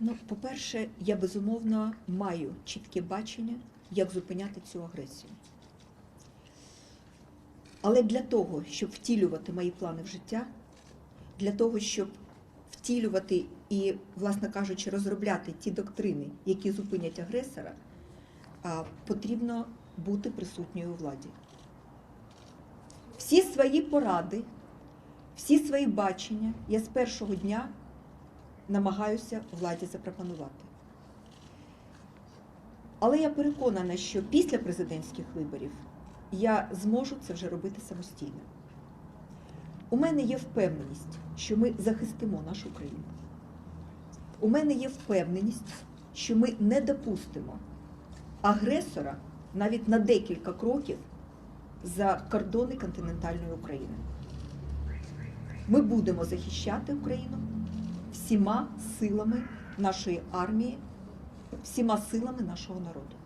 Ну, по-перше, я безумовно маю чітке бачення, як зупиняти цю агресію. Але для того, щоб втілювати мої плани в життя, для того, щоб втілювати і, власне кажучи, розробляти ті доктрини, які зупинять агресора, потрібно бути присутньою у владі. Всі свої поради, всі свої бачення я з першого дня намагаюся владі запропонувати. Але я переконана, що після президентських виборів я зможу це вже робити самостійно. У мене є впевненість, що ми захистимо нашу країну. У мене є впевненість, що ми не допустимо агресора навіть на декілька кроків за кордони континентальної України. Ми будемо захищати Україну всіма силами нашої армії, всіма силами нашого народу.